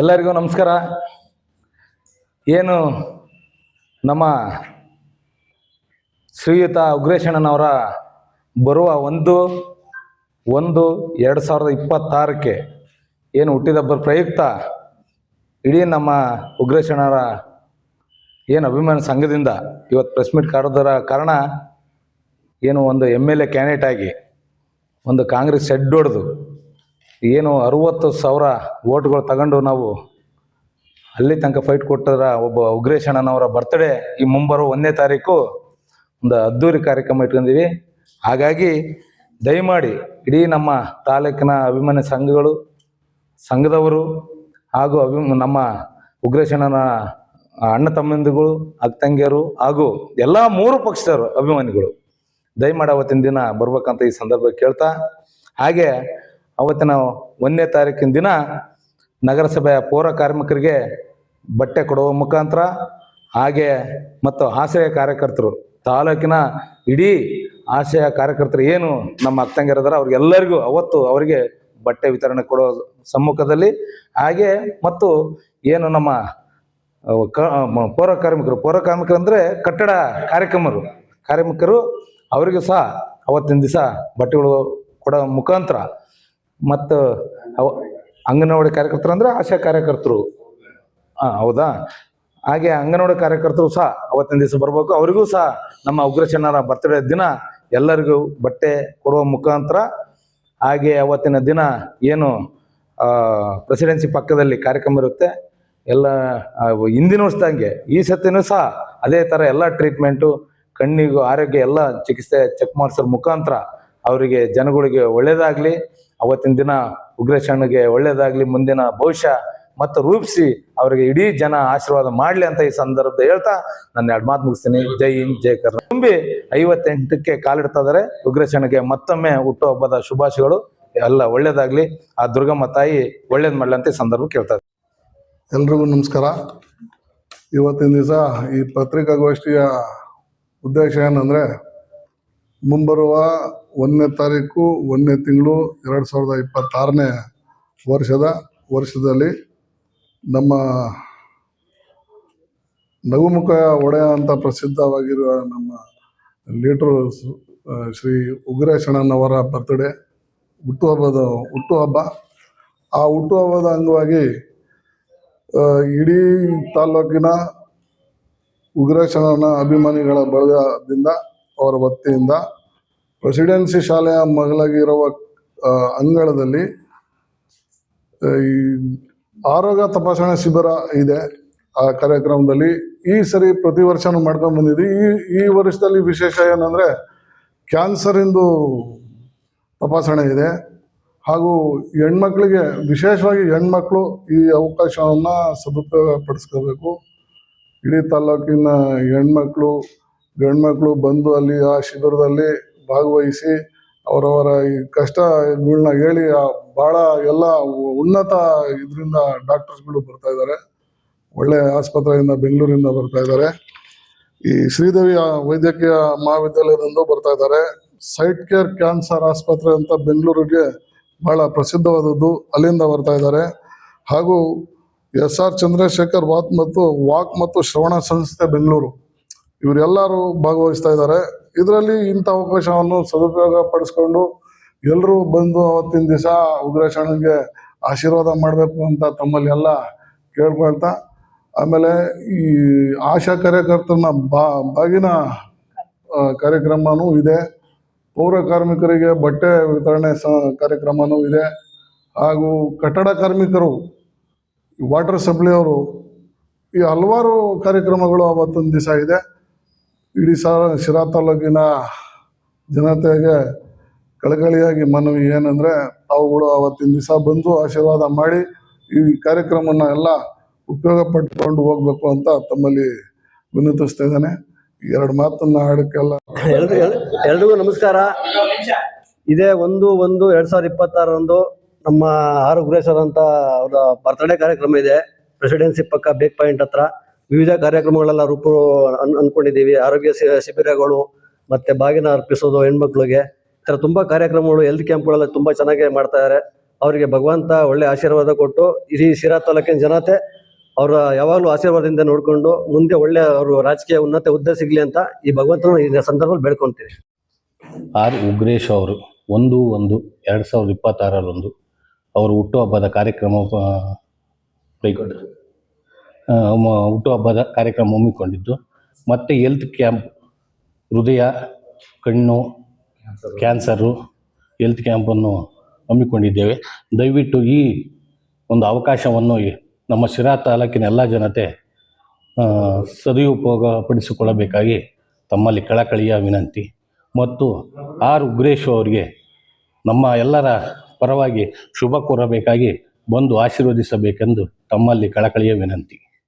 ಎಲ್ಲರಿಗೂ ನಮಸ್ಕಾರ. ಏನು ನಮ್ಮ ಶ್ರೀಯುತ ಉಗ್ರೇಶಣ್ಣನವರ ಬರುವ ಒಂದು ಒಂದು, ಎರಡು ಸಾವಿರದ ಇಪ್ಪತ್ತಾರಕ್ಕೆ ಏನು ಹುಟ್ಟಿದಬ್ಬರ ಪ್ರಯುಕ್ತ ಇಡೀ ನಮ್ಮ ಉಗ್ರೇಶಣ್ಣರ ಏನು ಅಭಿಮಾನ ಸಂಘದಿಂದ ಇವತ್ತು ಪ್ರೆಸ್ ಮೀಟ್ ಕಾಡೋದರ ಕಾರಣ ಏನು ಒಂದು ಎಂ ಎಲ್ ಎ ಕ್ಯಾಂಡಿಡೇಟ್ ಆಗಿ ಒಂದು ಕಾಂಗ್ರೆಸ್ ಶೆಡ್ ಹೊಡೆದು ಏನು ಅರುವತ್ತು ಸಾವಿರ ಓಟ್ಗಳು ತಗೊಂಡು ನಾವು ಅಲ್ಲಿ ತನಕ ಫೈಟ್ ಕೊಟ್ಟರ ಒಬ್ಬ ಉಗ್ರೇಶ್ ಅಣ್ಣನವರ ಬರ್ತ್ಡೇ ಈ ಮುಂಬರೋ ಒಂದನೇ ತಾರೀಕು ಒಂದು ಅದ್ದೂರಿ ಕಾರ್ಯಕ್ರಮ ಇಟ್ಕೊಂಡಿವಿ ಹಾಗಾಗಿ ದಯಮಾಡಿ ಇಡೀ ನಮ್ಮ ತಾಲೂಕಿನ ಅಭಿಮಾನಿ ಸಂಘಗಳು, ಸಂಘದವರು ಹಾಗೂ ಅಭಿಮ ನಮ್ಮ ಉಗ್ರೇಶಣ್ಣನ ಅಣ್ಣ ತಮ್ಮಂದಿಗಳು ಅಕ್ಕ ತಂಗಿಯರು ಹಾಗೂ ಎಲ್ಲ ಮೂರು ಪಕ್ಷದವರು ಅಭಿಮಾನಿಗಳು ದಯಮಾಡಿ ಅವತ್ತಿನ ದಿನ ಬರ್ಬೇಕಂತ ಈ ಸಂದರ್ಭ ಕೇಳ್ತಾ, ಹಾಗೆ ಅವತ್ತಿನ ಒಂದನೇ ತಾರೀಕಿನ ದಿನ ನಗರಸಭೆಯ ಪೌರ ಕಾರ್ಮಿಕರಿಗೆ ಬಟ್ಟೆ ಕೊಡುವ ಮುಖಾಂತರ ಹಾಗೆ ಮತ್ತು ಆಶಯ ಕಾರ್ಯಕರ್ತರು, ತಾಲೂಕಿನ ಇಡೀ ಆಶಯ ಕಾರ್ಯಕರ್ತರು ಏನು ನಮ್ಮ ಅಕ್ಕಂಗಿರದಾರ ಅವ್ರಿಗೆಲ್ಲರಿಗೂ ಅವತ್ತು ಅವರಿಗೆ ಬಟ್ಟೆ ವಿತರಣೆ ಕೊಡೋ ಸಮ್ಮುಖದಲ್ಲಿ ಹಾಗೆ ಮತ್ತು ಏನು ನಮ್ಮ ಪೌರ ಕಾರ್ಮಿಕರು ಪೌರ ಕಾರ್ಮಿಕರು ಅಂದರೆ ಕಟ್ಟಡ ಕಾರ್ಯಕ್ರಮರು, ಕಾರ್ಮಿಕರು ಅವರಿಗೂ ಸಹ ಅವತ್ತಿನ ದಿವಸ ಬಟ್ಟೆಗಳು ಕೊಡೋ ಮುಖಾಂತರ ಮತ್ತು ಅವ ಅಂಗನವಾಡಿ ಕಾರ್ಯಕರ್ತರು ಅಂದರೆ ಆಶಾ ಕಾರ್ಯಕರ್ತರು. ಹಾಂ ಹೌದಾ? ಹಾಗೆ ಅಂಗನವಾಡಿ ಕಾರ್ಯಕರ್ತರು ಸಹ ಅವತ್ತಿನ ದಿವಸ ಬರಬೇಕು. ಅವರಿಗೂ ಸಹ ನಮ್ಮ ಉಗ್ರಚನ್ನರ ಬರ್ತಡೇ ದಿನ ಎಲ್ಲರಿಗೂ ಬಟ್ಟೆ ಕೊಡುವ ಮುಖಾಂತರ ಹಾಗೆ ಅವತ್ತಿನ ದಿನ ಏನು ಪ್ರೆಸಿಡೆನ್ಸಿ ಪಕ್ಕದಲ್ಲಿ ಕಾರ್ಯಕ್ರಮ ಇರುತ್ತೆ. ಎಲ್ಲ ಹಿಂದಿನ ವರ್ಷದಂಗೆ ಈ ಸತಿನೂ ಸಹ ಅದೇ ಥರ ಎಲ್ಲ ಟ್ರೀಟ್ಮೆಂಟು ಕಣ್ಣಿಗೂ ಆರೋಗ್ಯ ಎಲ್ಲ ಚಿಕಿತ್ಸೆ ಚೆಕ್ ಮಾಡಿಸೋ ಮುಖಾಂತರ ಅವರಿಗೆ ಜನಗಳಿಗೆ ಒಳ್ಳೇದಾಗಲಿ. ಅವತ್ತಿನ ದಿನ ಉಗ್ರಶಣ್ಣಗೆ ಒಳ್ಳೇದಾಗ್ಲಿ, ಮುಂದಿನ ಭವಿಷ್ಯ ಮತ್ತು ರೂಪಿಸಿ ಅವರಿಗೆ ಇಡೀ ಜನ ಆಶೀರ್ವಾದ ಮಾಡಲಿ ಅಂತ ಈ ಸಂದರ್ಭ ಹೇಳ್ತಾ ನನ್ನ ಎರಡು ಮಾತು ಮುಗಿಸ್ತೀನಿ. ಜೈ ಹಿಂದ್, ಜೈ ಕರ್ನಾಟಕ. ತುಂಬಿ ಐವತ್ತೆಂಟಕ್ಕೆ ಕಾಲಿಡ್ತಾ ಇದ್ದಾರೆ ಉಗ್ರೇಶ್ ಅಣ್ಣಗೆ ಮತ್ತೊಮ್ಮೆ ಹುಟ್ಟುಹಬ್ಬದ ಶುಭಾಶಯಗಳು. ಎಲ್ಲ ಒಳ್ಳೇದಾಗ್ಲಿ. ಆ ದುರ್ಗಮ್ಮ ತಾಯಿ ಒಳ್ಳೇದು ಮಾಡಲಿ ಅಂತ ಈ ಸಂದರ್ಭ ಕೇಳ್ತಾ. ಎಲ್ರಿಗೂ ನಮಸ್ಕಾರ. ಇವತ್ತಿನ ದಿವಸ ಈ ಪತ್ರಿಕಾಗೋಷ್ಠಿಯ ಉದ್ದೇಶ ಏನಂದರೆ ಮುಂಬರುವ ಒಂದನೇ ತಾರೀಕು, ಒಂದನೇ ತಿಂಗಳು ಎರಡು ಸಾವಿರದ ಇಪ್ಪತ್ತಾರನೇ ವರ್ಷದ ವರ್ಷದಲ್ಲಿ ನಮ್ಮ ನಗುಮುಖ ಒಡೆಯ ಅಂತ ಪ್ರಸಿದ್ಧವಾಗಿರುವ ನಮ್ಮ ಲೀಡ್ರು ಶ್ರೀ ಉಗ್ರೇಶಣ್ಣನವರ ಬರ್ತ್ಡೇ ಹುಟ್ಟುಹಬ್ಬದ, ಹುಟ್ಟುಹಬ್ಬ. ಆ ಹುಟ್ಟುಹಬ್ಬದ ಅಂಗವಾಗಿ ಇಡೀ ತಾಲೂಕಿನ ಉಗ್ರೇಶಣ್ಣನ ಅಭಿಮಾನಿಗಳ ಬಳಗದಿಂದ ಅವರ ವತಿಯಿಂದ ಪ್ರೆಸಿಡೆನ್ಸಿ ಶಾಲೆಯ ಮಗಳಾಗಿರುವ ಅಂಗಳದಲ್ಲಿ ಈ ಆರೋಗ್ಯ ತಪಾಸಣೆ ಶಿಬಿರ ಇದೆ. ಆ ಕಾರ್ಯಕ್ರಮದಲ್ಲಿ ಈ ಸರಿ ಪ್ರತಿ ವರ್ಷನೂ ಮಾಡ್ಕೊಂಡು ಬಂದಿದ್ವಿ. ಈ ಈ ವರ್ಷದಲ್ಲಿ ವಿಶೇಷ ಏನಂದರೆ ಕ್ಯಾನ್ಸರಿಂದು ತಪಾಸಣೆ ಇದೆ. ಹಾಗೂ ಹೆಣ್ಮಕ್ಳಿಗೆ, ವಿಶೇಷವಾಗಿ ಹೆಣ್ಮಕ್ಳು ಈ ಅವಕಾಶವನ್ನು ಸದುಪಯೋಗ ಪಡಿಸ್ಕೋಬೇಕು. ಇಡೀ ತಾಲೂಕಿನ ಹೆಣ್ಮಕ್ಳು ಗಂಡ್ಮಕ್ಳು ಬಂದು ಅಲ್ಲಿ ಆ ಶಿಬಿರದಲ್ಲಿ ಭಾಗವಹಿಸಿ ಅವರವರ ಈ ಕಷ್ಟಗಳನ್ನ ಹೇಳಿ ಭಾಳ ಎಲ್ಲ ಉನ್ನತ ಇದರಿಂದ ಡಾಕ್ಟರ್ಸ್ಗಳು ಬರ್ತಾ ಇದ್ದಾರೆ. ಒಳ್ಳೆ ಆಸ್ಪತ್ರೆಯಿಂದ ಬೆಂಗಳೂರಿಂದ ಬರ್ತಾ ಇದ್ದಾರೆ. ಈ ಶ್ರೀದೇವಿ ವೈದ್ಯಕೀಯ ಮಹಾವಿದ್ಯಾಲಯದಿಂದ ಬರ್ತಾ ಇದ್ದಾರೆ. ಸೈಟ್ ಕೇರ್ ಕ್ಯಾನ್ಸರ್ ಆಸ್ಪತ್ರೆ ಅಂತ ಬೆಂಗಳೂರಿಗೆ ಬಹಳ ಪ್ರಸಿದ್ಧವಾದದ್ದು ಅಲ್ಲಿಂದ ಬರ್ತಾ ಇದ್ದಾರೆ. ಹಾಗೂ ಎಸ್ ಆರ್ ಚಂದ್ರಶೇಖರ್ ವಾಕ್ ಮತ್ತು ವಾಕ್ ಮತ್ತು ಶ್ರವಣ ಸಂಸ್ಥೆ ಬೆಂಗಳೂರು. ಇವರೆಲ್ಲರೂ ಭಾಗವಹಿಸ್ತಾ ಇದ್ದಾರೆ. ಇದರಲ್ಲಿ ಇಂಥ ಅವಕಾಶವನ್ನು ಸದುಪಯೋಗ ಪಡಿಸ್ಕೊಂಡು ಎಲ್ಲರೂ ಬಂದು ಅವತ್ತಿನ ದಿವಸ ಉಗ್ರೇಶಣ್ಣಗೆ ಆಶೀರ್ವಾದ ಮಾಡಬೇಕು ಅಂತ ತಮ್ಮಲ್ಲಿ ಎಲ್ಲ ಕೇಳ್ಕೊಳ್ತಾ, ಆಮೇಲೆ ಈ ಆಶಾ ಕಾರ್ಯಕರ್ತನ ಬಾ, ಬಾಗಿನ ಕಾರ್ಯಕ್ರಮನೂ ಇದೆ. ಪೌರ ಕಾರ್ಮಿಕರಿಗೆ ಬಟ್ಟೆ ವಿತರಣೆ ಸ, ಕಾರ್ಯಕ್ರಮನೂ ಇದೆ. ಹಾಗೂ ಕಟ್ಟಡ ಕಾರ್ಮಿಕರು ವಾಟರ್ ಸಪ್ಲೈ ಅವರು ಈ ಹಲವಾರು ಕಾರ್ಯಕ್ರಮಗಳು ಅವತ್ತೊಂದು ದಿವಸ ಇದೆ. ಇಡೀ ಸಾರ ಶಿರಾ ತಾಲೂಕಿನ ಜನತೆಗೆ ಕಳಕಳಿಯಾಗಿ ಮನವಿ ಏನಂದರೆ ತಾವುಗಳು ಅವತ್ತಿನ ದಿವಸ ಬಂದು ಆಶೀರ್ವಾದ ಮಾಡಿ ಈ ಕಾರ್ಯಕ್ರಮನ ಎಲ್ಲ ಉಪಯೋಗ ಪಟ್ಕೊಂಡು ಹೋಗ್ಬೇಕು ಅಂತ ತಮ್ಮಲ್ಲಿ ವಿನಂತಿಸ್ತಾ ಇದ್ದಾನೆ ಎರಡು ಮಾತನ್ನ ಆಡಕ್ಕೆಲ್ಲ ಎಲ್ರು ಎಲ್- ಎಲ್ರಿಗೂ ನಮಸ್ಕಾರ. ಇದೇ ಒಂದು ಒಂದು ಎರಡ್ ಸಾವಿರದ ಇಪ್ಪತ್ತಾರರಂದು ನಮ್ಮ ಆರು ಅಂತ ಅವರ ಬರ್ತ್ಡೇ ಕಾರ್ಯಕ್ರಮ ಇದೆ. ಪ್ರೆಸಿಡೆನ್ಸಿ ಪಕ್ಕ ಬೇಕ್ ಪಾಯಿಂಟ್ ಹತ್ರ. ವಿವಿಧ ಕಾರ್ಯಕ್ರಮಗಳೆಲ್ಲ ರೂಪ ಅನ್, ಅನ್ಕೊಂಡಿದ್ದೀವಿ. ಆರೋಗ್ಯ ಶಿಬಿರಗಳು, ಮತ್ತೆ ಬಾಗಿನ ಅರ್ಪಿಸೋದು ಹೆಣ್ಮಕ್ಳಿಗೆ. ಈ ಥರ ತುಂಬಾ ಕಾರ್ಯಕ್ರಮಗಳು ಹೆಲ್ತ್ ಕ್ಯಾಂಪ್ಗಳೆಲ್ಲ ತುಂಬಾ ಚೆನ್ನಾಗಿ ಮಾಡ್ತಾ ಇದ್ದಾರೆ ಅವರಿಗೆ ಭಗವಂತ ಒಳ್ಳೆ ಆಶೀರ್ವಾದ ಕೊಟ್ಟು, ಇಡೀ ಶಿರಾ ತಾಲೂಕಿನ ಜನತೆ ಅವರ ಯಾವಾಗಲೂ ಆಶೀರ್ವಾದದಿಂದ ನೋಡಿಕೊಂಡು, ಮುಂದೆ ಒಳ್ಳೆ ಅವರು ರಾಜಕೀಯ ಉನ್ನತ ಹುದ್ದೆ ಸಿಗಲಿ ಅಂತ ಈ ಭಗವಂತನ ಈ ಸಂದರ್ಭದಲ್ಲಿ ಬೇಡ್ಕೊಂತೀವಿ. ಆರ್. ಉಗ್ರೇಶ್ ಅವರು ಒಂದು ಒಂದು ಎರಡು ಸಾವಿರದ ಇಪ್ಪತ್ತಾರರಂದು ಅವರು ಹುಟ್ಟುಹಬ್ಬದ ಕಾರ್ಯಕ್ರಮ ಕೈಗೊಂಡರು. ಹುಟ್ಟುಹಬ್ಬದ ಕಾರ್ಯಕ್ರಮ ಹಮ್ಮಿಕೊಂಡಿದ್ದು. ಮತ್ತು ಹೆಲ್ತ್ ಕ್ಯಾಂಪ್ ಹೃದಯ, ಕಣ್ಣು ಕ್ಯಾನ್ಸರು ಹೆಲ್ತ್ ಕ್ಯಾಂಪನ್ನು ಹಮ್ಮಿಕೊಂಡಿದ್ದೇವೆ. ದಯವಿಟ್ಟು ಈ ಒಂದು ಅವಕಾಶವನ್ನು ನಮ್ಮ ಶಿರಾ ತಾಲೂಕಿನ ಎಲ್ಲ ಜನತೆ ಸದುಪಯೋಗ ಸದುಪಯೋಗಪಡಿಸಿಕೊಳ್ಳಬೇಕಾಗಿ ತಮ್ಮಲ್ಲಿ ಕಳಕಳಿಯ ವಿನಂತಿ. ಮತ್ತು ಆರ್ ಉಗ್ರೇಶ್ ಅವರಿಗೆ ನಮ್ಮ ಎಲ್ಲರ ಪರವಾಗಿ ಶುಭ ಕೋರಬೇಕಾಗಿ ಬಂದು ಆಶೀರ್ವದಿಸಬೇಕೆಂದು ತಮ್ಮಲ್ಲಿ ಕಳಕಳಿಯ ವಿನಂತಿ.